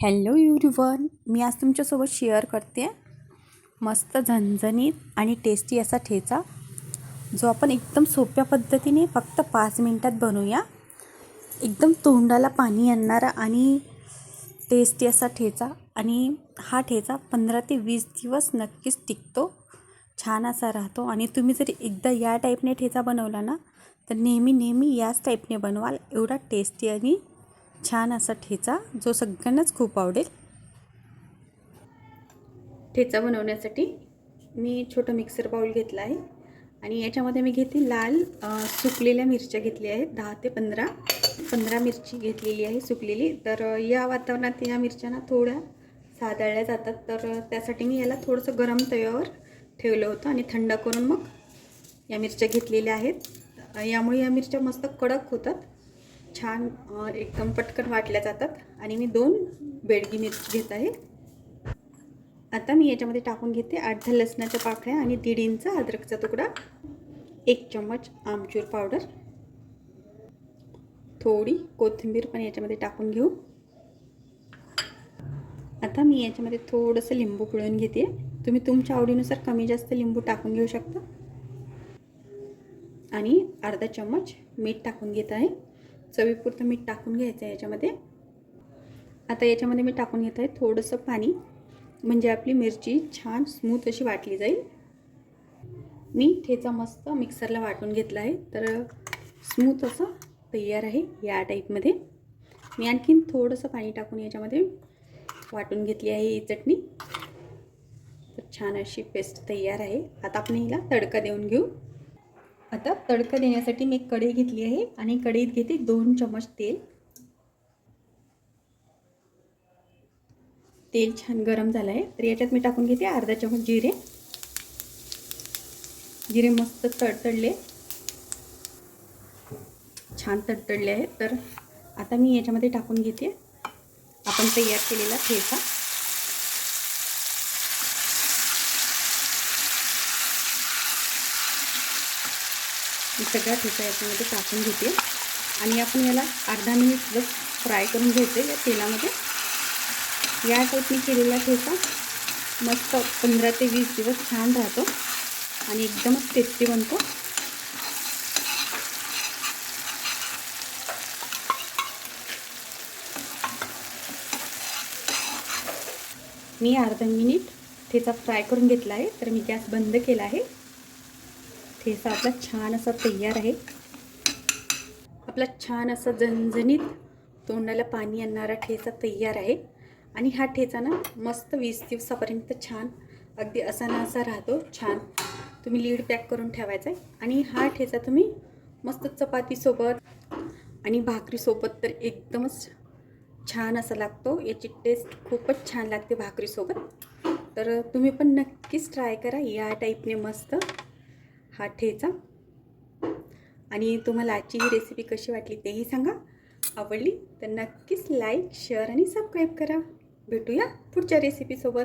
Hello युरिवन मी आज तुमच्यासोबत share करते मस्त झणझणीत आणि टेस्टी असा ठेचा जो आपण एकदम सोप्या पद्धतीने फक्त पाच मिनटात बनवूया. एकदम तोंडाला पाणी आणणारा आणि टेस्टी असा ठेचा आणि हा ठेचा पंधरा ते वीस दिवस नक्कीच टिकतो छान असा राहतो. आणि तुम्ही जर एकदा या टाईपने ठेचा बनवला ना तर नेहमी नेहमी याच टाईपने बनवाल. एवढा टेस्टी आणि छान असा ठेचा जो सगळ्यांनाच खूप आवडेल. ठेचा बनवण्यासाठी मी छोटं मिक्सर बाऊल घेतला आहे. आणि याच्यामध्ये मी घेते लाल सुकलेल्या मिरच्या घेतल्या आहेत दहा ते पंधरा. पंधरा मिरची घेतलेली आहे सुकलेली. तर या वातावरणात या मिरच्या ना थोड्या सादळल्या जातात. तर त्यासाठी मी याला थोडंसं गरम तव्यावर ठेवलं होतं आणि थंड करून मग या मिरच्या घेतलेल्या आहेत. यामुळे या मिरच्या मस्त कडक होतात. छान एकदम पटकन वाटल्या जातात. आणि मी दोन बेडगी मिरची घेत आहे. आता मी याच्यामध्ये टाकून घेते अर्ध्या लसणाच्या पाकळ्या आणि दीड इंच अद्रकचा तुकडा एक चम्मच आमचूर पावडर थोडी कोथिंबीर पण याच्यामध्ये टाकून घेऊ. आता मी याच्यामध्ये थोडंसं लिंबू पिळून घेते. तुम्ही तुमच्या आवडीनुसार कमी जास्त लिंबू टाकून घेऊ शकता. आणि अर्धा चम्मच मीठ टाकून घेत आहे. चवीपुरतं मीठ टाकून घ्यायचं आहे याच्यामध्ये. आता याच्यामध्ये मी टाकून घेत आहे थोडंसं पाणी. म्हणजे आपली मिरची छान स्मूथ अशी वाटली जाईल. मी ठेचा मस्त मिक्सरला वाटून घेतला आहे. तर स्मूथ असं तयार आहे या टाईपमध्ये. मी आणखीन थोडंसं पाणी टाकून याच्यामध्ये वाटून घेतली आहे ही चटणी. तर छान अशी पेस्ट तयार आहे. आता आपण हिला तडका देऊन घेऊ. आता तडका देण्यासाठी मी एक कढई घेतली आहे आणि कढईत घेते दोन चमच तेल. तेल छान गरम झालं आहे तर याच्यात मी टाकून घेते अर्धा चमच जिरे. जिरे मस्त तडतडले. छान तडतडले आहेत. तर आता मी याच्यामध्ये टाकून घेते. आपण तयार केलेला ठेचा. मी सगळा ठेचा याच्यामध्ये टाकून घेते. आणि आपण याला अर्धा मिनिट बस फ्राय करून घ्यायचे या तेलामध्ये. या टाईपने केलेला ठेचा मस्त पंधरा ते वीस दिवस छान राहतो आणि एकदमच टेस्टी बनतो. मी अर्धा मिनिट ठेचा फ्राय करून घेतला आहे तर मी गॅस बंद केला आहे. ठेचा आपला छान असा तयार आहे. आपला छान असा झणझणीत तोंडाला पाणी आणणारा ठेचा तयार आहे. आणि हा ठेचा ना मस्त वीस दिवसापर्यंत छान अगदी असा ना असा राहतो छान. तुम्ही लीड पॅक करून ठेवायचा आहे. आणि हा ठेचा तुम्ही मस्त चपातीसोबत आणि भाकरीसोबत तर एकदमच छान असा लागतो. याची टेस्ट खूपच छान लागते भाकरीसोबत. तर तुम्ही पण नक्कीच ट्राय करा. या टाईपने मस्त. हा ठेचा. आणि तुम्हाला आजची ही रेसिपी कशी वाटली तेही सांगा. आवडली तर नक्कीच लाईक शेअर आणि सबस्क्राईब करा. भेटूया पुढच्या रेसिपीसोबत